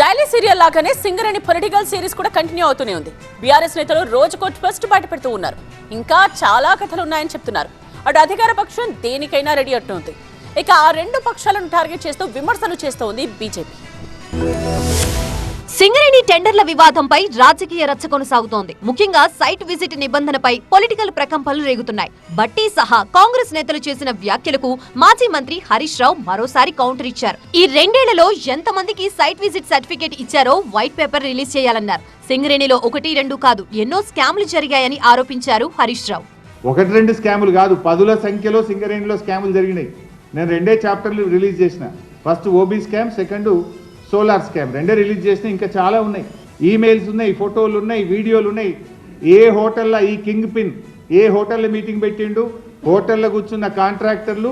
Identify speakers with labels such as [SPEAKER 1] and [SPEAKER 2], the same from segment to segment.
[SPEAKER 1] Daily serial లాగానే Singareni political series కూడా continue అవుతూనే ఉంది. బీఆర్ఎస్ నేతలు రోజుకో ట్విస్ట్ బయట పెడుతూ ఉన్నారు. ఇంకా చాలా కథలు ఉన్నాయని చెప్తున్నారు. అటు అధికార పక్షం దేనికైనా రెడీ అంటుంది ఇక ఆ రెండు పక్షాలను టార్గెట్ చేస్తూ విమర్శలు చేస్తూ ఉంది బీజేపీ
[SPEAKER 2] సింగరేణి టెండర్ల వివాదంపై రాజకీయ రచ్చ కొనసాగుతోంది. ముఖ్యంగా సైట్ విజిట్ నిబంధనపై పొలిటికల్ ప్రకంపనలు రేగుతున్నాయి. బట్టి సహా కాంగ్రెస్ నేతలు చేసిన వ్యాఖ్యలకు మాజీ మంత్రి హరీష్ రావు మరోసారి కౌంటర్ ఇచ్చారు. ఈ రెండేళ్ళలో ఎంతమందికి సైట్ విజిట్ సర్టిఫికేట్ ఇచ్చారో వైట్ పేపర్ రిలీజ్ చేయాలన్నారు. సింగరేణిలో ఒకటి రెండు కాదు. ఎన్నో స్కామ్లు జరిగాయని ఆరోపించారు హరీష్ రావు.
[SPEAKER 3] ఒకటి రెండు స్కాములు కాదు. పదుల సంఖ్యలో సింగరేణిలో స్కాములు జరిగినాయి. నేను రెండే చాప్టర్లు రిలీజ్ చేసిన. First OB scam second solar scam. రెండే రిలీజ్ చేసిన ఇంకా చాలా ఉన్నాయి. ఈమెయిల్స్ ఉన్నాయి ఫోటోలు ఉన్నాయి వీడియోలు ఉన్నాయి. ఏ హోటల్లో ఈ కింగ్ పిన్ ఏ హోటల్లో మీటింగ్ పెట్టిండు? హోటల్లో కూర్చున్న కాంట్రాక్టర్లు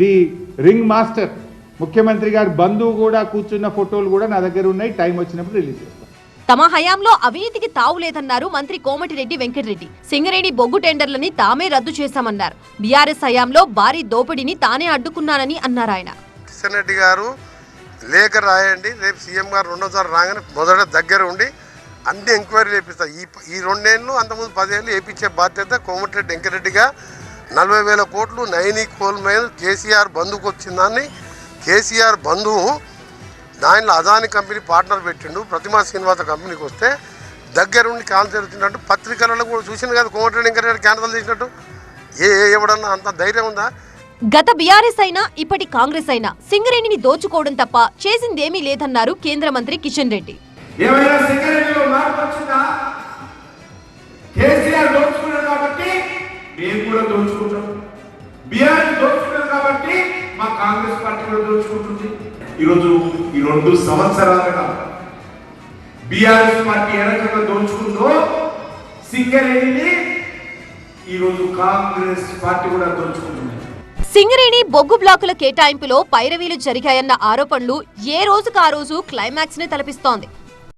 [SPEAKER 3] ది రింగ్ మాస్టర్ ముఖ్యమంత్రి గారి బంధువు కూడా కూర్చున్న ఫోటోలు కూడా నా దగ్గర ఉన్నాయి టైం వచ్చినప్పుడు రిలీజ్ చేస్తాను
[SPEAKER 2] తమ హయాంలో అవినీతికి తావు లేదన్నారు మంత్రి కోమటిరెడ్డి వెంకటరెడ్డి. సింగరేణి బొగ్గు టెండర్లని తామే రద్దు చేశామన్నారు. బీఆర్ఎస్ హయాంలో భారీ దోపిడీని తానే అడ్డుకున్నానని అన్నారు ఆయన
[SPEAKER 4] కిషన్ రెడ్డి గారు లేఖ రాయండి. రేపు సీఎం గారు రెండోసారి రాగానే మొదట దగ్గర ఉండి అన్ని ఎంక్వైరీ చేపిస్తారు. ఈ ఈ రెండేళ్ళు అంతకుముందు పదేళ్ళు వేయించే బాధ్యత కోమటిరెడ్డి వెంకరెడ్డిగా నలభై వేల కోట్లు నైని కోల్మైల్ కేసీఆర్ బంధుకు వచ్చిందాన్ని కేసీఆర్ బంధువు దానిలో అదాని కంపెనీ పార్ట్నర్ పెట్టిండు. ప్రతిమా శ్రీనివాస కంపెనీకి వస్తే దగ్గరుండి కాల్ జరుగుతున్నట్టు పత్రికలలో కూడా చూసింది కదా కోమటిరెడ్డి వెంకరెడ్డి క్యాన్సల్ చేసినట్టు. ఏ ఏ ఎవడన్నా అంత ధైర్యం ఉందా?
[SPEAKER 2] గత బీఆర్ఎస్ అయినా ఇప్పటి కాంగ్రెస్ అయినా సింగరేణిని దోచుకోవడం తప్ప చేసిందేమీ లేదన్నారు కేంద్ర మంత్రి కిషన్ రెడ్డి.
[SPEAKER 5] మా కాంగ్రెస్ పార్టీ కూడా దోచుకుంటుంది. ఈరోజు ఈ రెండు సంవత్సరాలుగా బీఆర్ఎస్ పార్టీ ఏ రకంగా దోచుకుందో సింగరేణిని ఈరోజు కాంగ్రెస్ పార్టీ కూడా దోచుకుంటుంది.
[SPEAKER 2] సింగరేణి బొగ్గు బ్లాకుల కేటాయింపులో పైరవీలు జరిగాయన్న ఆరోపణలు ఏ రోజుకు ఆ రోజు క్లైమాక్స్ని తలపిస్తోంది.